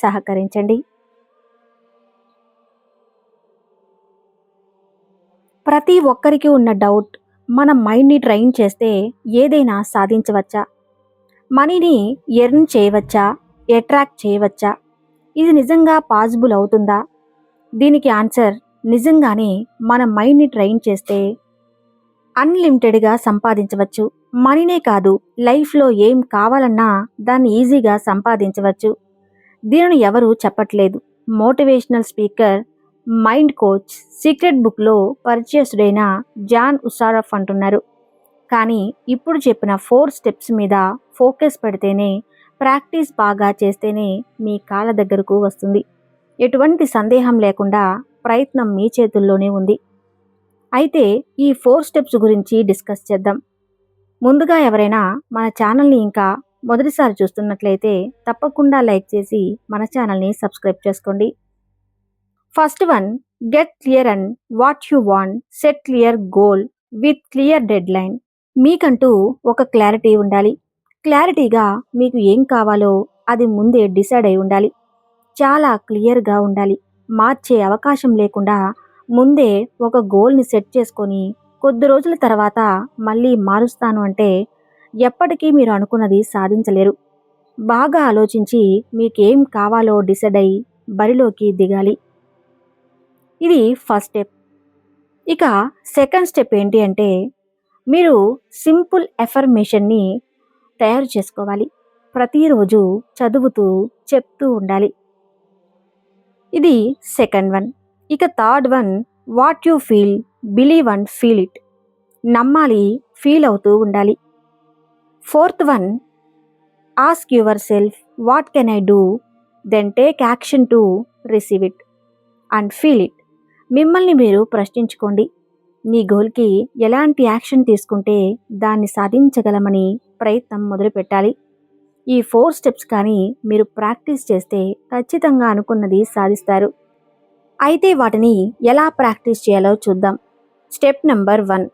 సహకరించండి. ప్రతి ఒక్కరికి ఉన్న డౌట్ మన మైండ్ని ట్రైన్ చేస్తే ఏదైనా సాధించవచ్చా? మనీని ఎర్న్ చేయవచ్చా? అట్రాక్ట్ చేయవచ్చా? ఇది నిజంగా పాసిబుల్ అవుతుందా? దీనికి ఆన్సర్ నిజంగానే మన మైండ్ని ట్రైన్ చేస్తే అన్లిమిటెడ్గా సంపాదించవచ్చు. మనీనే కాదు లైఫ్లో ఏం కావాలన్నా దాన్ని ఈజీగా సంపాదించవచ్చు. దీనిని ఎవరు చెప్పట్లేదు. Motivational speaker mind coach secret బుక్లో పరిచయస్తుడైన జాన్ ఉసారఫ్ అంటున్నారు. కానీ ఇప్పుడు చెప్పిన ఫోర్ స్టెప్స్ మీద ఫోకస్ పెడితేనే ప్రాక్టీస్ బాగా చేస్తేనే మీ కాళ్ళ దగ్గరకు వస్తుంది. ఎటువంటి సందేహం లేకుండా ప్రయత్నం మీ చేతుల్లోనే ఉంది. అయితే ఈ ఫోర్ స్టెప్స్ గురించి డిస్కస్ చేద్దాం. ముందుగా ఎవరైనా మన ఛానల్ని ఇంకా మొదటిసారి చూస్తున్నట్లయితే తప్పకుండా లైక్ చేసి మన ఛానల్ని సబ్స్క్రైబ్ చేసుకోండి. First one get clear and what you want set clear goal with clear deadline. మీకంటూ ఒక క్లారిటీ ఉండాలి. క్లారిటీగా మీకు ఏం కావాలో అది ముందే డిసైడ్ అయి ఉండాలి. చాలా క్లియర్గా ఉండాలి. మార్చే అవకాశం లేకుండా ముందే ఒక గోల్ని సెట్ చేసుకొని కొద్ది రోజుల తర్వాత మళ్ళీ మారుస్తాను అంటే ఎప్పటికీ మీరు అనుకున్నది సాధించలేరు. బాగా ఆలోచించి మీకేం కావాలో డిసైడ్ అయి బరిలోకి దిగాలి. ఇది ఫస్ట్ స్టెప్. ఇక సెకండ్ స్టెప్ ఏంటి అంటే మీరు సింపుల్ ఎఫర్మేషన్ని తయారు చేసుకోవాలి. ప్రతిరోజు చదువుతూ చెప్తూ ఉండాలి. ఇది సెకండ్ వన్. ఇక third one what you feel believe and feel it. నమ్మాలి ఫీల్ అవుతూ ఉండాలి. Fourth one ask yourself what can I do then take action to receive it and feel it మిమ్మల్ని మీరు ప్రశ్నించుకోండి. నీ గోల్కి ఎలాంటి యాక్షన్ తీసుకుంటే దాన్ని సాధించగలమని ప్రయత్నం మొదలుపెట్టాలి. ఈ ఫోర్ స్టెప్స్ కానీ మీరు ప్రాక్టీస్ చేస్తే ఖచ్చితంగా అనుకున్నది సాధిస్తారు. అయితే వాటిని ఎలా ప్రాక్టీస్ చేయాలో చూద్దాం. Step number one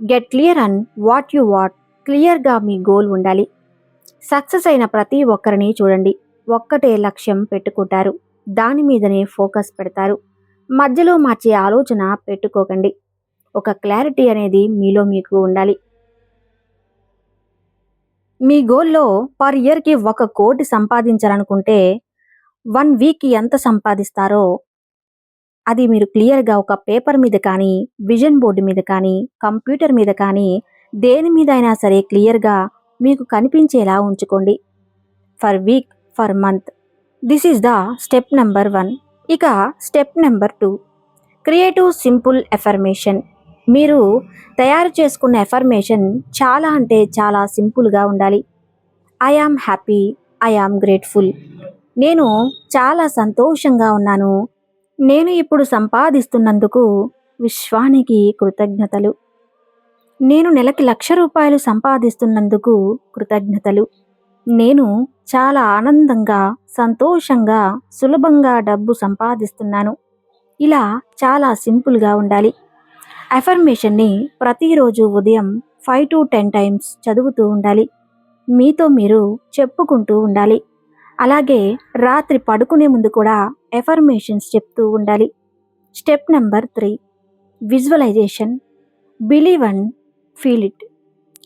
get clear on what you what క్లియర్గా మీ గోల్ ఉండాలి. సక్సెస్ అయిన ప్రతి ఒక్కరిని చూడండి. ఒక్కటే లక్ష్యం పెట్టుకుంటారు. దాని మీదనే ఫోకస్ పెడతారు. మధ్యలో మార్చే ఆలోచన పెట్టుకోకండి. ఒక క్లారిటీ అనేది మీలో మీకు ఉండాలి. మీ గోల్లో పర్ ఇయర్కి ఒక కోటి సంపాదించాలనుకుంటే వన్ వీక్కి ఎంత సంపాదిస్తారో అది మీరు క్లియర్గా ఒక పేపర్ మీద కానీ విజన్ బోర్డు మీద కానీ కంప్యూటర్ మీద కానీ దేని మీద అయినా సరే క్లియర్గా మీకు కనిపించేలా ఉంచుకోండి. For week for month. This is the step number one. ఇక step number two. Creative simple affirmation. మీరు తయారు చేసుకున్న ఎఫర్మేషన్ చాలా అంటే చాలా సింపుల్గా ఉండాలి. I am happy I am grateful. నేను చాలా సంతోషంగా ఉన్నాను. నేను ఇప్పుడు సంపాదిస్తున్నందుకు విశ్వానికి కృతజ్ఞతలు. నేను నెలకి లక్ష రూపాయలు సంపాదిస్తున్నందుకు కృతజ్ఞతలు. నేను చాలా ఆనందంగా సంతోషంగా సులభంగా డబ్బు సంపాదిస్తున్నాను. ఇలా చాలా సింపుల్గా ఉండాలి. అఫర్మేషన్ని ప్రతిరోజు ఉదయం ఫైవ్ టు టెన్ టైమ్స్ చదువుతూ ఉండాలి. మీతో మీరు చెప్పుకుంటూ ఉండాలి. అలాగే రాత్రి పడుకునే ముందు కూడా ఎఫర్మేషన్స్ చెప్తూ ఉండాలి. Step number three. Visualization. Believe and feel it.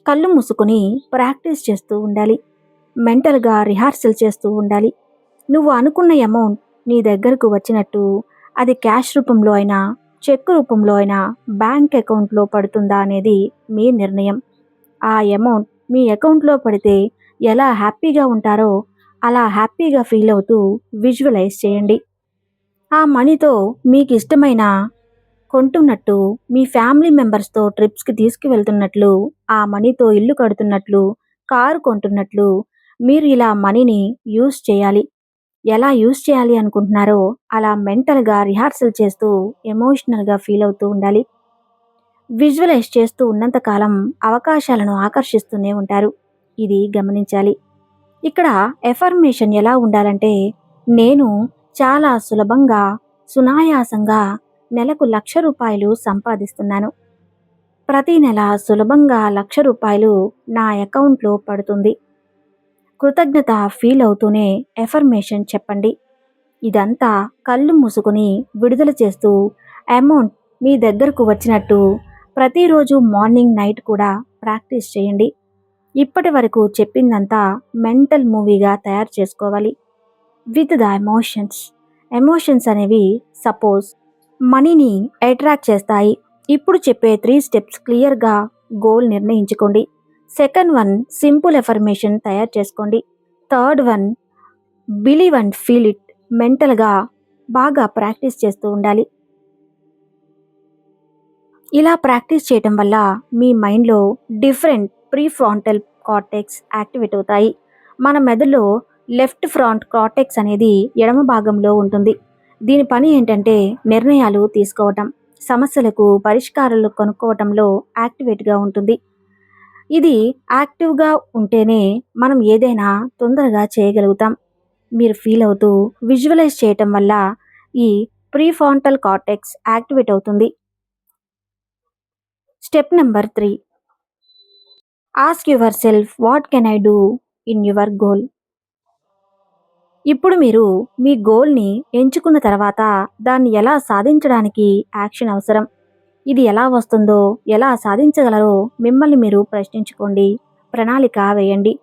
కళ్ళు మూసుకొని ప్రాక్టీస్ చేస్తూ ఉండాలి. మెంటల్గా రిహార్సల్ చేస్తూ ఉండాలి. నువ్వు అనుకున్న అమౌంట్ నీ దగ్గరకు వచ్చినట్టు అది క్యాష్ రూపంలో అయినా చెక్ రూపంలో అయినా బ్యాంక్ అకౌంట్లో పడుతుందా అనేది మీ నిర్ణయం. ఆ అమౌంట్ మీ అకౌంట్లో పడితే ఎలా హ్యాపీగా ఉంటారో అలా హ్యాపీగా ఫీల్ అవుతూ విజువలైజ్ చేయండి. ఆ మనీతో మీకు ఇష్టమైన కొంటున్నట్టు మీ ఫ్యామిలీ మెంబర్స్తో ట్రిప్స్కి తీసుకువెళ్తున్నట్లు ఆ మనీతో ఇల్లు కడుతున్నట్లు కారు కొంటున్నట్లు మీరు ఇలా మనీని యూస్ చేయాలి. ఎలా యూస్ చేయాలి అనుకుంటున్నారో అలా మెంటల్గా రిహార్సల్ చేస్తూ ఎమోషనల్గా ఫీల్ అవుతూ ఉండాలి. విజువలైజ్ చేస్తూ ఉన్నంతకాలం అవకాశాలను ఆకర్షిస్తూనే ఉంటారు. ఇది గమనించాలి. ఇక్కడ ఎఫర్మేషన్ ఎలా ఉండాలంటే నేను చాలా సులభంగా సునాయాసంగా నెలకు లక్ష రూపాయలు సంపాదిస్తున్నాను. ప్రతి నెల సులభంగా లక్ష రూపాయలు నా అకౌంట్లో పడుతుంది. కృతజ్ఞత ఫీల్ అవుతూనే ఎఫర్మేషన్ చెప్పండి. ఇదంతా కళ్ళు మూసుకుని విడుదల చేస్తూ అమౌంట్ మీ దగ్గరకు వచ్చినట్టు ప్రతిరోజు మార్నింగ్ నైట్ కూడా ప్రాక్టీస్ చేయండి. ఇప్పటి వరకు చెప్పిందంతా మెంటల్ మూవీగా తయారు చేసుకోవాలి. With the emotions. ఎమోషన్స్ అనేవి సపోజ్ మనీని అట్రాక్ట్ చేస్తాయి. ఇప్పుడు చెప్పే త్రీ స్టెప్స్ క్లియర్గా గోల్ నిర్ణయించుకోండి. సెకండ్ వన్ సింపుల్ ఎఫర్మేషన్ తయారు చేసుకోండి. Third one believe and feel it మెంటల్గా బాగా ప్రాక్టీస్ చేస్తూ ఉండాలి. ఇలా ప్రాక్టీస్ చేయటం వల్ల మీ మైండ్లో different pre frontal cortex activate అవుతాయి. మన మెదడులో లెఫ్ట్ ఫ్రాంట్ కార్టెక్స్ అనేది ఎడమ భాగంలో ఉంటుంది. దీని పని ఏంటంటే నిర్ణయాలు తీసుకోవటం సమస్యలకు పరిష్కారాలు కనుక్కోవటంలో యాక్టివేట్గా ఉంటుంది. ఇది యాక్టివ్గా ఉంటేనే మనం ఏదైనా తొందరగా చేయగలుగుతాం. మీరు ఫీల్ అవుతూ విజువలైజ్ చేయటం వల్ల ఈ ప్రీఫాంటల్ కార్టెక్స్ యాక్టివేట్ అవుతుంది. Step number three. Ask yourself what can I do in your goal? ఇప్పుడు మీరు మీ గోల్ని ఎంచుకున్న తర్వాత దాన్ని ఎలా సాధించడానికి యాక్షన్ అవసరం? ఇది ఎలా వస్తుందో ఎలా సాధించగలరో మిమ్మల్ని మీరు ప్రశ్నించుకోండి. ప్రణాళిక వేయండి.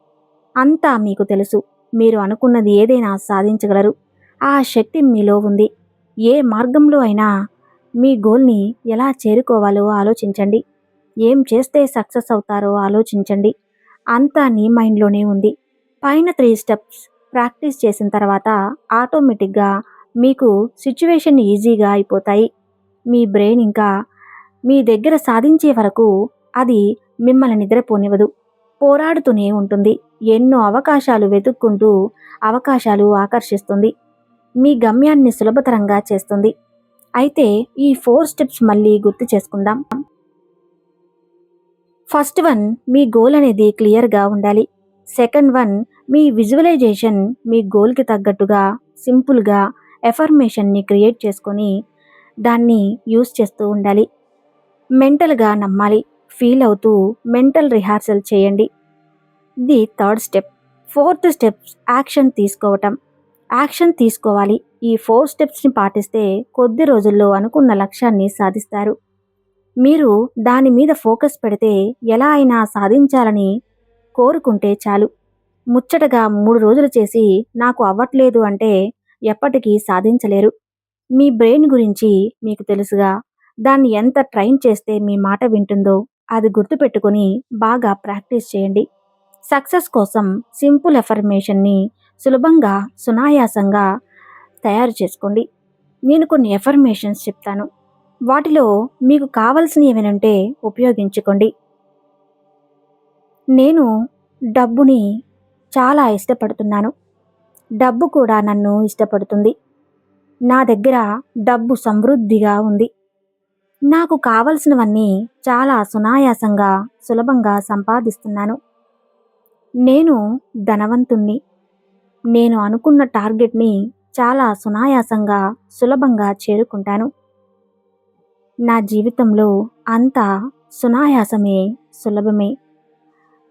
అంతా మీకు తెలుసు. మీరు అనుకున్నది ఏదైనా సాధించగలరు. ఆ శక్తి మీలో ఉంది. ఏ మార్గంలో అయినా మీ గోల్ని ఎలా చేరుకోవాలో ఆలోచించండి. ఏం చేస్తే సక్సెస్ అవుతారో ఆలోచించండి. అంతా నీ మైండ్లోనే ఉంది. పైన త్రీ స్టెప్స్. ప్రాక్టీస్ చేసిన తర్వాత ఆటోమేటిక్గా మీకు సిచ్యువేషన్ ఈజీగా అయిపోతాయి. మీ బ్రెయిన్ ఇంకా మీ దగ్గర సాధించే వరకు అది మిమ్మల్ని నిద్రపోనివ్వదు. పోరాడుతూనే ఉంటుంది. ఎన్నో అవకాశాలు వెతుక్కుంటూ అవకాశాలు ఆకర్షిస్తుంది. మీ గమ్యాన్ని సులభతరంగా చేస్తుంది. అయితే ఈ ఫోర్ స్టెప్స్ మళ్ళీ గుర్తు చేసుకుందాం. ఫస్ట్ వన్ మీ గోల్ అనేది క్లియర్గా ఉండాలి. సెకండ్ వన్ మీ విజువలైజేషన్ మీ గోల్కి తగ్గట్టుగా సింపుల్గా ఎఫర్మేషన్ని క్రియేట్ చేసుకొని దాన్ని యూస్ చేస్తూ ఉండాలి. మెంటల్గా నమ్మాలి. ఫీల్ అవుతూ మెంటల్ రిహార్సల్ చేయండి. The third step fourth steps action తీసుకోవటం. యాక్షన్ తీసుకోవాలి. ఈ ఫోర్ స్టెప్స్ని పాటిస్తే కొద్ది రోజుల్లో అనుకున్న లక్ష్యాన్ని సాధిస్తారు. మీరు దాని మీద ఫోకస్ పెడితే ఎలా అయినా సాధించాలని కోరుకుంటే చాలు. ముచ్చటగా మూడు రోజులు చేసి నాకు అవ్వట్లేదు అంటే ఎప్పటికీ సాధించలేరు. మీ బ్రెయిన్ గురించి మీకు తెలుసుగా దాన్ని ఎంత ట్రైన్ చేస్తే మీ మాట వింటుందో అది గుర్తుపెట్టుకొని బాగా ప్రాక్టీస్ చేయండి. సక్సెస్ కోసం సింపుల్ ఎఫర్మేషన్ని సులభంగా సునాయాసంగా తయారు చేసుకోండి. నేను కొన్ని ఎఫర్మేషన్స్ చెప్తాను. వాటిలో మీకు కావలసినవి ఏమైనా ఉపయోగించుకోండి. నేను డబ్బుని చాలా ఇష్టపడుతున్నాను. డబ్బు కూడా నన్ను ఇష్టపడుతుంది. నా దగ్గర డబ్బు సమృద్ధిగా ఉంది. నాకు కావలసినవన్నీ చాలా సునాయాసంగా సులభంగా సంపాదిస్తున్నాను. నేను ధనవంతుణ్ణి. నేను అనుకున్న టార్గెట్ని చాలా సునాయాసంగా సులభంగా చేరుకుంటాను. నా జీవితంలో అంతా సునాయాసమే సులభమే.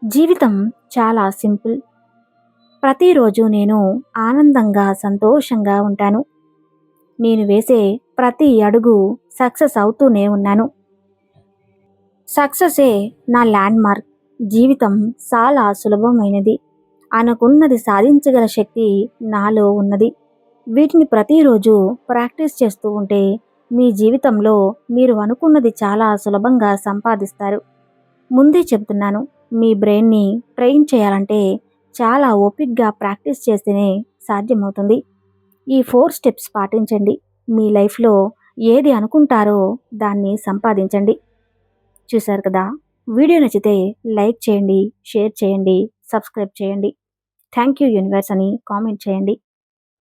జీవితం చాలా సింపుల్. ప్రతిరోజు నేను ఆనందంగా సంతోషంగా ఉంటాను. నేను వేసే ప్రతి అడుగు సక్సెస్ అవుతూనే ఉన్నాను. సక్సెసే నా ల్యాండ్ మార్క్ జీవితం చాలా సులభమైనది. అనుకున్నది సాధించగల శక్తి నాలో ఉన్నది. వీటిని ప్రతిరోజు ప్రాక్టీస్ చేస్తూ ఉంటే మీ జీవితంలో మీరు అనుకున్నది చాలా సులభంగా సంపాదిస్తారు. ముందే చెప్తున్నాను మీ బ్రెయిన్ని ట్రైన్ చేయాలంటే చాలా ఓపిక్గా ప్రాక్టీస్ చేస్తేనే సాధ్యమవుతుంది. ఈ ఫోర్ స్టెప్స్ పాటించండి. మీ లైఫ్లో ఏది అనుకుంటారో దాన్ని సంపాదించండి. చూశారు కదా? వీడియో నచ్చితే లైక్ చేయండి షేర్ చేయండి సబ్స్క్రైబ్ చేయండి. థ్యాంక్ యూ యూనివర్స్ అని కామెంట్ చేయండి.